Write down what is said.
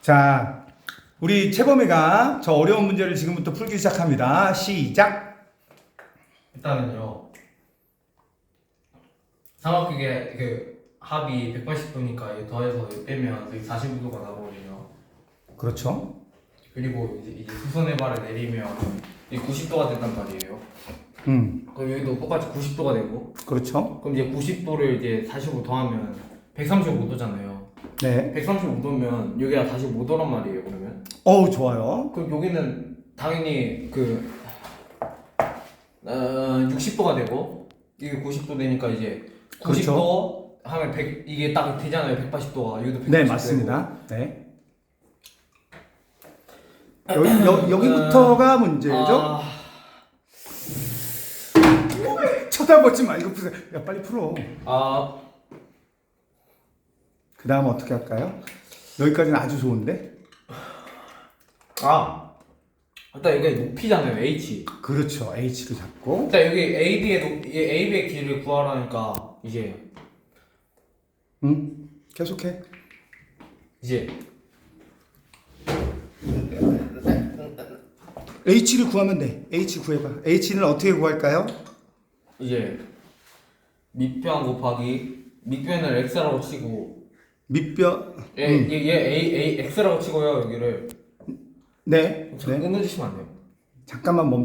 자, 우리 채범이가 저 어려운 문제를 지금부터 풀기 시작합니다. 시작. 일단은요. 삼각형의 그 합이 180도니까 더해서 빼면 여기 45도가 나오거든요. 그렇죠. 그리고 이제, 이제 수선의 발을 내리면 이 90도가 된단 말이에요. 음, 그럼 여기도 똑같이 90도가 되고 그렇죠. 그럼 이제 90도를 이제 45 더하면 135도잖아요. 네. 135도면 여기가 45도란 말이에요. 그러면 어우, 좋아요. 그럼 여기는 당연히 그 어, 60도가 되고 이게 90도 되니까 이제 90도 그렇죠. 하면 100 이게 딱 되잖아요. 180도가 여기도 180도 네, 맞습니다. 네. 여기, 여, 여 기부터가 문제죠. 쳐다보지 말고 푸세요. 야, 빨리 풀어. 아, 그 다음 어떻게 할까요? 여기까지는 아주 좋은데? 아 일단 이게 높이잖아요. H. 그렇죠. H를 잡고. 일단 여기 AB의 높 AB의 길이를 구하라니까 이제 응? 계속해. 이제 H를 구하면 돼. H 구해봐. H는 어떻게 구할까요? 이제 밑변 곱하기 밑변을 x라고 치고 밑변. 얘, 음. 얘, 얘 A, A, x라고 치고요 여기를 네. 잠깐 네. 끊어주시면 안 돼요? 잠깐만 멈춰.